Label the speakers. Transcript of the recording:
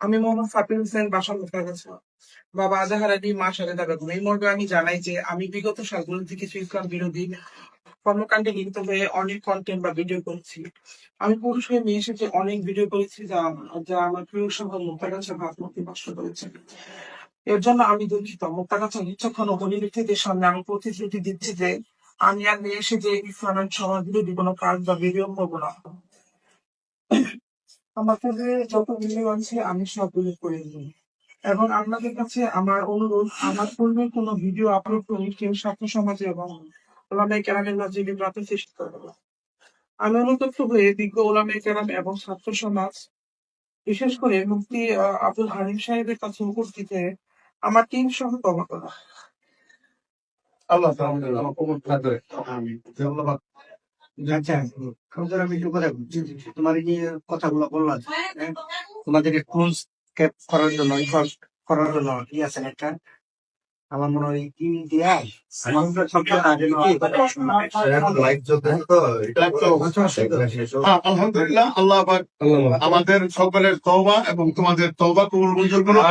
Speaker 1: আমি মোহাম্মদ ফাতিল হোসেন বাসা কাছে বাবা আজাহার আলী মা সালেদা বেগম। এই মর্মে আমি জানাই যে, আমি বিগত সালগুলোতে কিছু ইসলাম বিরোধী কর্মকাণ্ডে লিপ্ত হয়ে অনেক কন্টেন্ট বা ভিডিও করেছি। আমি পুরুষ হয়ে মেয়ে এসেছে অনেক ভিডিও করেছি যা যা আমার প্রিয় সহ মুক্তাগাছা ভাবমূর্তি নষ্ট করেছে। এর জন্য আমি দুঃখিত। মুক্তাগাছা নিচ্ছক্ষণ ব্যক্তিদের সামনে আমি প্রতিশ্রুতি দিচ্ছি যে, আমি আর মেয়ে এসে যে ইসলামের সমাজ বিরোধী কোনো কাজ বা ভিডিও করব না। আমার পূর্বে যত ভিডিও আছে আমি সব ডিলিট করে দিই। এবং আপনাদের কাছে আমার অনুরোধ আমার পূর্বে কোনো ভিডিও আপলোড করি কেউ ছাত্র সমাজে এবং ওলামাই কেরামের মাঝে বিভ্রান্তি সৃষ্টি করবে। আমি অনুতপ্ত হয়ে বিজ্ঞ ওলামাই কেরাম এবং ছাত্র সমাজ বিশেষ করে আহ, আব্দুল হালিম সাহেবের কাছে উপস্থিতে আমার টিম সহ কমা করা
Speaker 2: আল্লাহ ধন্যবাদ
Speaker 3: আচ্ছা খবর আমি একটু কথা তোমার এই যে কথাগুলো বললাম হ্যাঁ, তোমাদেরকে ক্যাপ করার জন্য করার জন্য কি আছে একটা? আমার মনে হয় টিম দিয়া আমরা সব জানা যে কি
Speaker 2: লাইভ চলতেছে তো এটা তো হ্যাঁ, আলহামদুলিল্লাহ আল্লাহ আমাদের সকলের তওবা এবং তোমাদের তওবা কবুল মঞ্জুর করুন